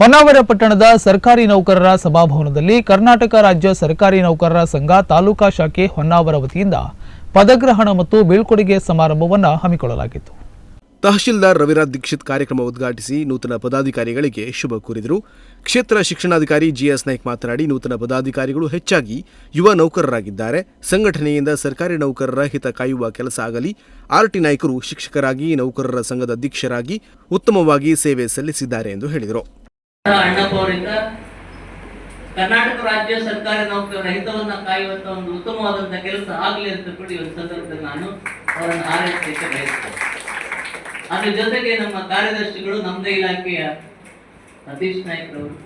ಹೊನ್ನಾವರ ಪಟ್ಟಣದ ಸರ್ಕಾರಿ ನೌಕರರ ಸಭಾಭವನದಲ್ಲಿ ಕರ್ನಾಟಕ ರಾಜ್ಯ ಸರ್ಕಾರಿ ನೌಕರರ ಸಂಘ ತಾಲೂಕಾ ಶಾಖೆ ಹೊನ್ನಾವರ ವತಿಯಿಂದ ಪದಗ್ರಹಣ ಮತ್ತು ಬೀಳ್ಕೊಡುಗೆ ಸಮಾರಂಭವನ್ನು ಹಮ್ಮಿಕೊಳ್ಳಲಾಗಿತ್ತು. ತಹಶೀಲ್ದಾರ್ ರವಿರಾಜ್ ದೀಕ್ಷಿತ್ ಕಾರ್ಯಕ್ರಮ ಉದ್ಘಾಟಿಸಿ ನೂತನ ಪದಾಧಿಕಾರಿಗಳಿಗೆ ಶುಭ ಕೋರಿದರು. ಕ್ಷೇತ್ರ ಶಿಕ್ಷಣಾಧಿಕಾರಿ ಜಿಎಸ್ ನಾಯ್ಕ್ ಮಾತನಾಡಿ, ನೂತನ ಪದಾಧಿಕಾರಿಗಳು ಹೆಚ್ಚಾಗಿ ಯುವ ನೌಕರರಾಗಿದ್ದಾರೆ. ಸಂಘಟನೆಯಿಂದ ಸರ್ಕಾರಿ ನೌಕರರ ಹಿತ ಕಾಯುವ ಕೆಲಸ ಆಗಲಿ, ಆರ್ಟಿ ನಾಯ್ಕರು ಶಿಕ್ಷಕರಾಗಿ, ನೌಕರರ ಸಂಘದ ಅಧ್ಯಕ್ಷರಾಗಿ ಉತ್ತಮವಾಗಿ ಸೇವೆ ಸಲ್ಲಿಸಿದ್ದಾರೆ ಎಂದು ಹೇಳಿದರು. ಅಣ್ಣಪ್ಪ ಅವರಿಂದ ಕರ್ನಾಟಕ ರಾಜ್ಯ ಸರ್ಕಾರಿ ನೌಕರರ ಹಿತವನ್ನ ಕಾಯುವಂತ ಒಂದು ಉತ್ತಮವಾದಂತ ಕೆಲಸ ಆಗಲಿ ಅಂತ ಕೂಡ ಒಂದು ಸಂದರ್ಭದಲ್ಲಿ ನಾನು ಅವರನ್ನು ಆರೈಸಲಿಕ್ಕೆ ಬಯಸ್ತೇನೆ. ಅದ್ರ ಜೊತೆಗೆ ನಮ್ಮ ಕಾರ್ಯದರ್ಶಿಗಳು ನಮ್ಮದೇ ಇಲಾಖೆಯ ಸತೀಶ್ ನಾಯ್ಕರವರು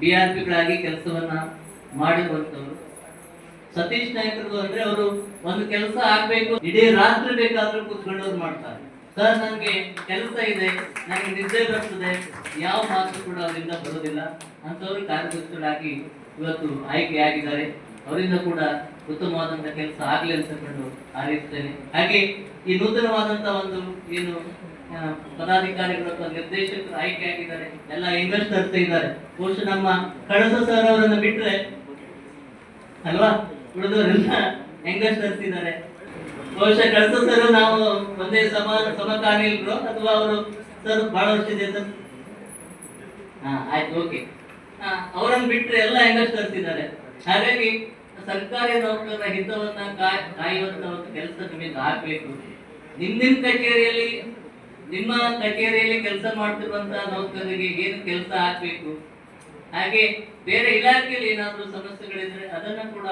ಬಿ ಆರ್ ಪಿಗಳಾಗಿ ಕೆಲಸವನ್ನ ಮಾಡಿರುವಂತವರು ಸತೀಶ್ ನಾಯ್ಕರು ಅಂದ್ರೆ ಅವರು ಒಂದು ಕೆಲಸ ಆಗ್ಬೇಕು, ಇಡೀ ರಾತ್ರಿ ಬೇಕಾದ್ರೂ ಕೂತ್ಕೊಂಡವ್ರು ಮಾಡ್ತಾರೆ. ಸರ್, ನನಗೆ ಕೆಲಸ ಇದೆ, ನನಗೆ ನಿದ್ದೆ ಬರ್ತದೆ. ಯಾವ ಮಾತು ಕೂಡ ಅವರಿಂದ ಬರೋದಿಲ್ಲ ಅಂಥವ್ರು ಕಾರ್ಯದರ್ಶಿಗಳಾಗಿ ಇವತ್ತು ಆಯ್ಕೆ ಆಗಿದ್ದಾರೆ ಅವರಿಂದ ಕೂಡ ಉತ್ತಮವಾದಂತ ಕೆಲಸ ಆಗಲಿ ಅಂತಕೊಂಡು ಹಾರೈಸ್ತೇನೆ ಹಾಗೆ ಈ ನೂತನವಾದಂತ ಒಂದು ಏನು ಪದಾಧಿಕಾರಿಗಳು ಅಥವಾ ನಿರ್ದೇಶಕರು ಆಯ್ಕೆಯಾಗಿದ್ದಾರೆ, ಎಲ್ಲ ಇನ್ವೆಸ್ಟರ್ಸ್ ಇದ್ದಾರೆ. ಬಹುಶಃ ನಮ್ಮ ಕಳಸ ಸರ್ ಅವರನ್ನು ಬಿಟ್ಟರೆ ಅಲ್ವಾ? ಉಳಿದವರೆಲ್ಲ ಯಂಗಸ್ಟರ್ಸ್ ಇದ್ದಾರೆ. ಬಹುಶಃ ಕಳಸ ಸರ್ ನಾವು ಒಂದೇ ಸಮ ಸಮಕಾಲೀನರು ಅಥವಾ ಅವರು ಸರ್ ಬಹಳ ವರ್ಷದ ಸರ್? ಹಾ ಆಯ್ತು ಓಕೆ. ಅವರನ್ನು ಬಿಟ್ಟರೆ ಎಲ್ಲ ಹೆಂಗಸ್ಟರ್ಸ್ ಇದ್ದಾರೆ ಹಾಗಾಗಿ ಸರ್ಕಾರಿ ನೌಕರರ ಹಿತವನ್ನ ಕಾಯ್ ಕಾಯುವಂತ ಒಂದು ಕೆಲಸ ನಿಮಗೆ ಆಗ್ಬೇಕು. ನಿಮ್ ನಿಮ್ ಕಚೇರಿಯಲ್ಲಿ ನಿಮ್ಮ ಕಚೇರಿಯಲ್ಲಿ ಕೆಲಸ ಮಾಡ್ತಿರುವಂತಹ ನೌಕರರಿಗೆ ಏನು ಕೆಲಸ ಆಗ್ಬೇಕು? ಹಾಗೆ ಬೇರೆ ಇಲಾಖೆಯಲ್ಲಿ ಏನಾದರೂ ಸಮಸ್ಯೆಗಳಿದ್ರೆ ಅದನ್ನು ಕೂಡ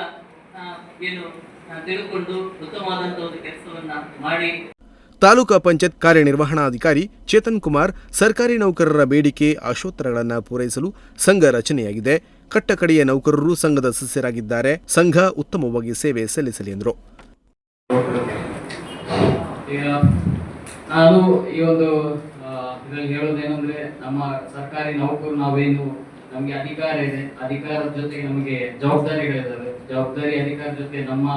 ಏನು ಆ, ಉತ್ತಮವಾದಂತಹ ಉತ್ತಮವಾದಂತ ಒಂದು ಕೆಲಸವನ್ನ ಮಾಡಿ. ತಾಲೂಕಾ ಪಂಚಾಯತ್ ಕಾರ್ಯನಿರ್ವಹಣಾಧಿಕಾರಿ ಚೇತನ್ ಕುಮಾರ್ ಸರ್ಕಾರಿ ನೌಕರರ ಬೇಡಿಕೆ ಆಶೋತ್ತರಗಳನ್ನು ಪೂರೈಸಲು ಸಂಘ ರಚನೆಯಾಗಿದೆ. ಕಟ್ಟಕಡೆಯ ನೌಕರರು ಸಂಘದ ಸದಸ್ಯರಾಗಿದ್ದಾರೆ. ಸಂಘ ಉತ್ತಮವಾಗಿ ಸೇವೆ ಸಲ್ಲಿಸಲಿ ಎಂದರು. ನಾನು ಈ ಒಂದು ಇದ್ರಲ್ಲಿ ಹೇಳೋದೇನಂದ್ರೆ ನಮ್ಮ ಸರ್ಕಾರಿ ನೌಕರು ನಾವೇನು ನಮ್ಗೆ ಅಧಿಕಾರ ಇದೆ. ಅಧಿಕಾರದ ಜೊತೆ ನಮಗೆ ಜವಾಬ್ದಾರಿಗಳಿದ್ದಾವೆ ಜವಾಬ್ದಾರಿ ಅಧಿಕಾರ ಜೊತೆ ನಮ್ಮ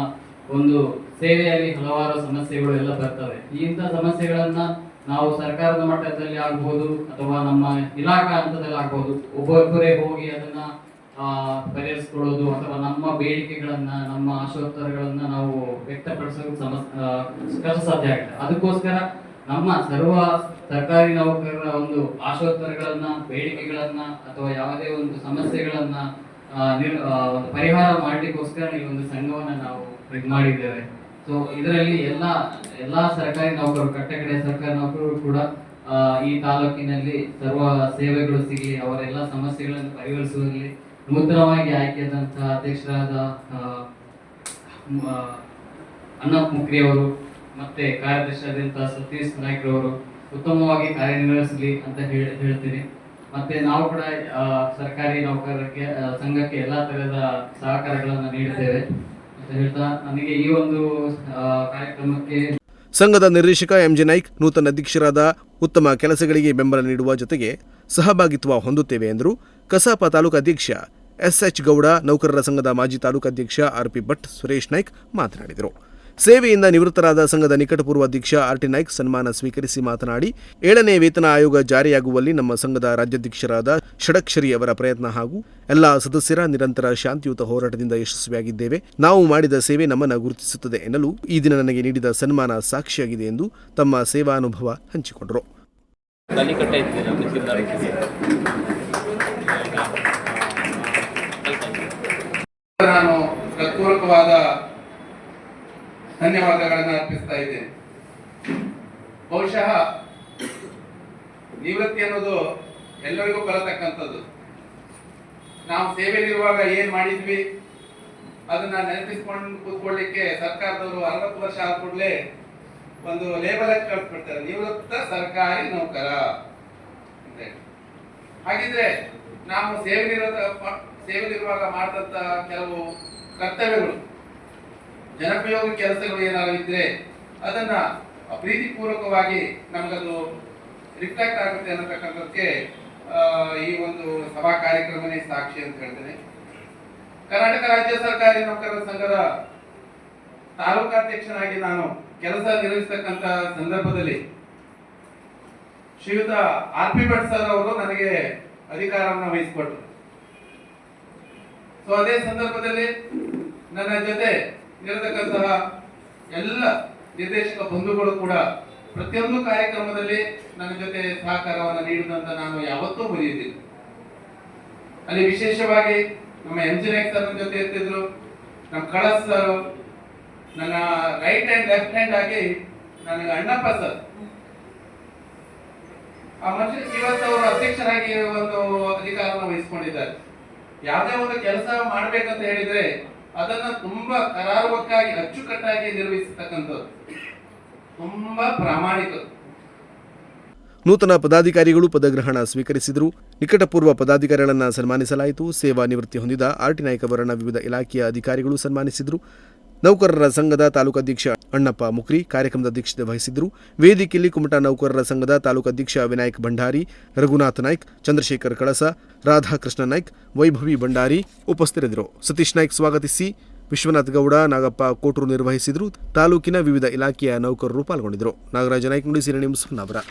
ಒಂದು ಸೇವೆಯಲ್ಲಿ ಹಲವಾರು ಸಮಸ್ಯೆಗಳು ಎಲ್ಲ ಬರ್ತವೆ. ಇಂಥ ಸಮಸ್ಯೆಗಳನ್ನ ನಾವು ಸರ್ಕಾರದ ಮಟ್ಟದಲ್ಲಿ ಆಗ್ಬಹುದು ಅಥವಾ ನಮ್ಮ ಇಲಾಖಾ ಹಂತದಲ್ಲಿ ಆಗ್ಬೋದು. ಒಬ್ಬೊಬ್ಬರೇ ಹೋಗಿ ಅದನ್ನ ಪರಿಹರಿಸ್ಕೊಳ್ಳೋದು ಅಥವಾ ನಮ್ಮ ಬೇಡಿಕೆಗಳನ್ನ, ನಮ್ಮ ಆಶೋತ್ತರಗಳನ್ನ ನಾವು ವ್ಯಕ್ತಪಡಿಸೋಕೆ ಸಮಸ್ ಸಾಧ್ಯ ಆಗುತ್ತೆ. ಅದಕ್ಕೋಸ್ಕರ ನಮ್ಮ ಸರ್ವ ಸರ್ಕಾರಿ ನೌಕರರ ಒಂದು ಆಶೋತ್ತರಗಳನ್ನ ಬೇಡಿಕೆಗಳನ್ನ ಅಥವಾ ಯಾವುದೇ ಒಂದು ಸಮಸ್ಯೆಗಳನ್ನ ಪರಿಹಾರ ಮಾಡಲಿಕ್ಕೋಸ್ಕರ ಈ ಒಂದು ಸಂಘವನ್ನ ನಾವು ಇದು ಮಾಡಿದ್ದೇವೆ. ಸೊ ಇದರಲ್ಲಿ ಎಲ್ಲ ಎಲ್ಲಾ ಸರ್ಕಾರಿ ನೌಕರರು ಕಟ್ಟಕಡೆ ಸರ್ಕಾರಿ ನೌಕರರು ಕೂಡ ಈ ತಾಲೂಕಿನಲ್ಲಿ ಸರ್ವ ಸೇವೆಗಳು ಸಿಗಲಿ ಅವರ ಎಲ್ಲ ಸಮಸ್ಯೆಗಳನ್ನು ಪರಿಹರಿಸುವಲ್ಲಿ ನೂತನವಾಗಿ ಆಯ್ಕೆಯಾದಂತಹ ಅಧ್ಯಕ್ಷರಾದ ಅಣ್ಣ ಮ್, ಆ, ಅಣ್ಣಪ್ಪ ಮುಕ್ರಿ ಅವರು ಮತ್ತೆ ಕಾರ್ಯದರ್ಶಿಯಾದಂತಹ ಸತೀಶ್ ನಾಯ್ಕರವರು ಉತ್ತಮವಾಗಿ ಕಾರ್ಯನಿರ್ವಹಿಸಲಿ ಅಂತ ಹೇಳಿ ಹೇಳ್ತೀನಿ. ಮತ್ತೆ ನಾವು ಕೂಡ ಸರ್ಕಾರಿ ನೌಕರರಿಗೆ ಸಂಘಕ್ಕೆ ಎಲ್ಲಾ ತರಹದ ಸಹಕಾರಗಳನ್ನು ನೀಡುತ್ತೇವೆ ಅಂತ ಹೇಳ್ತಾ ನನಗೆ ಈ ಒಂದು ಕಾರ್ಯಕ್ರಮಕ್ಕೆ ಸಂಘದ ನಿರ್ದೇಶಕ ಎಂ ಜೆ ನಾಯ್ಕ್ ನೂತನ ಅಧ್ಯಕ್ಷರಾದ ಉತ್ತಮ ಕೆಲಸಗಳಿಗೆ ಬೆಂಬಲ ನೀಡುವ ಜೊತೆಗೆ ಸಹಭಾಗಿತ್ವ ಹೊಂದುತ್ತೇವೆ ಎಂದರು. ಕಸಾಪ ತಾಲೂಕು ಅಧ್ಯಕ್ಷ ಎಸ್ಎಚ್ ಗೌಡ, ನೌಕರರ ಸಂಘದ ಮಾಜಿ ತಾಲೂಕು ಅಧ್ಯಕ್ಷ ಆರ್ಪಿ ಭಟ್, ಸುರೇಶ್ ನಾಯ್ಕ್ ಮಾತನಾಡಿದರು. ಸೇವೆಯಿಂದ ನಿವೃತ್ತರಾದ ಸಂಘದ ನಿಕಟಪೂರ್ವ ಅಧ್ಯಕ್ಷ ಆರ್ಟಿ ನಾಯ್ಕ್ ಸನ್ಮಾನ ಸ್ವೀಕರಿಸಿ ಮಾತನಾಡಿ ಏಳನೇ ವೇತನ ಆಯೋಗ ಜಾರಿಯಾಗುವಲ್ಲಿ ನಮ್ಮ ಸಂಘದ ರಾಜ್ಯಾಧ್ಯಕ್ಷರಾದ ಷಡಕ್ಷರಿ ಅವರ ಪ್ರಯತ್ನ ಹಾಗೂ ಎಲ್ಲ ಸದಸ್ಯರ ನಿರಂತರ ಶಾಂತಿಯುತ ಹೋರಾಟದಿಂದ ಯಶಸ್ವಿಯಾಗಿದ್ದೇವೆ. ನಾವು ಮಾಡಿದ ಸೇವೆ ನಮ್ಮನ್ನು ಗುರುತಿಸುತ್ತದೆ ಎನ್ನಲು ಈ ದಿನ ನನಗೆ ನೀಡಿದ ಸನ್ಮಾನ ಸಾಕ್ಷಿಯಾಗಿದೆ ಎಂದು ತಮ್ಮ ಸೇವಾನುಭವ ಹಂಚಿಕೊಂಡರು. ನಾನು ಧನ್ಯವಾದಗಳನ್ನು ಅರ್ಪಿಸ್ತಾ ಇದ್ದೇನೆ. ಬಹುಶಃ ನಿವೃತ್ತಿ ಅನ್ನೋದು ಎಲ್ಲರಿಗೂ ಬರತಕ್ಕಂಥದ್ದು ನಾವು ಸೇವೆಯಲ್ಲಿರುವಾಗ ಏನ್ ಮಾಡಿದ್ವಿ, ಅದನ್ನ ನೆನಪಿಸ್ಕೊಂಡು ಕೂತ್ಕೊಳ್ಳಿಕ್ಕೆ ಸರ್ಕಾರದವರು ಅರವತ್ತು ವರ್ಷ ಆದ ಕೂಡಲೇ ಒಂದು ಲೇಬಲ್ ಕಳ್ಸ್ಬಿಡ್ತಾರೆ, ನಿವೃತ್ತ ಸರ್ಕಾರಿ ನೌಕರ. ಹಾಗಿದ್ರೆ ನಾವು ಸೇವೆಯಲ್ಲಿರೋ ಸೇವೆಯಲ್ಲಿರುವಾಗ ಮಾಡಿದಂತ ಕೆಲವು ಕರ್ತವ್ಯಗಳು. ಜನಪಯೋಗಿ ಕೆಲಸಗಳು ಏನಾದ್ರು ಇದ್ರೆ ಅದನ್ನ ಪ್ರೀತಿಪೂರ್ವಕವಾಗಿ ನಮಗದು ರಿಫ್ಲೆಕ್ಟ್ ಆಗುತ್ತೆ ಅನ್ನತಕ್ಕಂಥದ್ದಕ್ಕೆ ಈ ಒಂದು ಸಭಾ ಕಾರ್ಯಕ್ರಮನೇ ಸಾಕ್ಷಿ ಅಂತ ಹೇಳ್ತೇನೆ. ಕರ್ನಾಟಕ ರಾಜ್ಯ ಸರ್ಕಾರಿ ನೌಕರರ ಸಂಘದ ತಾಲೂಕಾಧ್ಯಕ್ಷನಾಗಿ ನಾನು ಕೆಲಸ ನಿರ್ವಹಿಸತಕ್ಕಂತ ಸಂದರ್ಭದಲ್ಲಿ ಶ್ರೀಯುತ ಆರ್ ಪಿ ಭಟ್ ಸರ್ ಅವರು ನನಗೆ ಅಧಿಕಾರವನ್ನು ವಹಿಸಿಕೊಟ್ರು. ಸೊ ಅದೇ ಸಂದರ್ಭದಲ್ಲಿ ನನ್ನ ಜೊತೆ ಇರತಕ್ಕಂತಹ ಎಲ್ಲ ನಿರ್ದೇಶಕ ಬಂಧುಗಳು ಕೂಡ ಪ್ರತಿಯೊಂದು ಕಾರ್ಯಕ್ರಮದಲ್ಲಿ ನನ್ನ ಜೊತೆ ಸಹಕಾರವನ್ನು ನೀಡಿದಂತ ನಾನು ಯಾವತ್ತೂ ಮರೆಯುವುದಿಲ್ಲ. ಅಲ್ಲಿ ವಿಶೇಷವಾಗಿ ನಮ್ಮ ಎಂಜಿನಿಯರ್ ಸರ್ ಜೊತೆ ಇರ್ತಿದ್ರು, ನಮ್ಮ ಕಳಸ್ ಸರ್, ನನ್ನ ರೈಟ್ ಹ್ಯಾಂಡ್ ಲೆಫ್ಟ್ ಹ್ಯಾಂಡ್ ಆಗಿ ನನಗೆ ಅಣ್ಣಪ್ಪ ಸರ್. ಆ ಮನುಷ್ಯ ಇವತ್ತು ಅವರು ಅಧ್ಯಕ್ಷರಾಗಿ ಒಂದು ಅಧಿಕಾರವನ್ನು ವಹಿಸಿಕೊಂಡಿದ್ದಾರೆ. ಯಾವುದೇ ಒಂದು ಕೆಲಸ ಮಾಡ್ಬೇಕಂತ ಹೇಳಿದ್ರೆ ಅದನ್ನ ತುಂಬಾ ಕರಾರುವಕ್ಕಾಗಿ, ಅಚ್ಚುಕಟ್ಟಾಗಿ ನಿರ್ವಹಿಸತಕ್ಕಂಥದ್ದು. ತುಂಬಾ ಪ್ರಾಮಾಣಿಕ. ನೂತನ ಪದಾಧಿಕಾರಿಗಳು ಪದಗ್ರಹಣ ಸ್ವೀಕರಿಸಿದರು. ನಿಕಟಪೂರ್ವ ಪದಾಧಿಕಾರಿಗಳನ್ನು ಸನ್ಮಾನಿಸಲಾಯಿತು. ಸೇವಾ ನಿವೃತ್ತಿ ಹೊಂದಿದ ಆರ್ಟಿ ನಾಯ್ಕ ವರ್ಣ ವಿವಿಧ ಇಲಾಖೆಯ ಅಧಿಕಾರಿಗಳು ಸನ್ಮಾನಿಸಿದರು. ನೌಕರರ ಸಂಘದ ತಾಲೂಕಾಧ್ಯಕ್ಷ ಅಣ್ಣಪ್ಪ ಮುಕ್ರಿ ಕಾರ್ಯಕ್ರಮದ ಅಧ್ಯಕ್ಷತೆ ವಹಿಸಿದ್ದರು. ವೇದಿಕೆಯಲ್ಲಿ ಕುಮಟಾ ನೌಕರರ ಸಂಘದ ತಾಲೂಕಾಧ್ಯಕ್ಷ ವಿನಾಯಕ್ ಭಂಡಾರಿ, ರಘುನಾಥ್ ನಾಯ್ಕ್, ಚಂದ್ರಶೇಖರ್ ಕಳಸ, ರಾಧಾಕೃಷ್ಣ ನಾಯ್ಕ್, ವೈಭವಿ ಭಂಡಾರಿ ಉಪಸ್ಥಿತರಿದ್ದರು. ಸತೀಶ್ ನಾಯ್ಕ್ ಸ್ವಾಗತಿಸಿ ವಿಶ್ವನಾಥ್ ಗೌಡ, ನಾಗಪ್ಪ ಕೋಟೂರು ನಿರ್ವಹಿಸಿದರು. ತಾಲೂಕಿನ ವಿವಿಧ ಇಲಾಖೆಯ ನೌಕರರು ಪಾಲ್ಗೊಂಡಿದ್ದರು. ನಾಗರಾಜ ನಾಯ್ಕ್ ನುಡಿಸಿರಿ ನಿಮ್ಸ್ ಹೊನ್ನಾವರ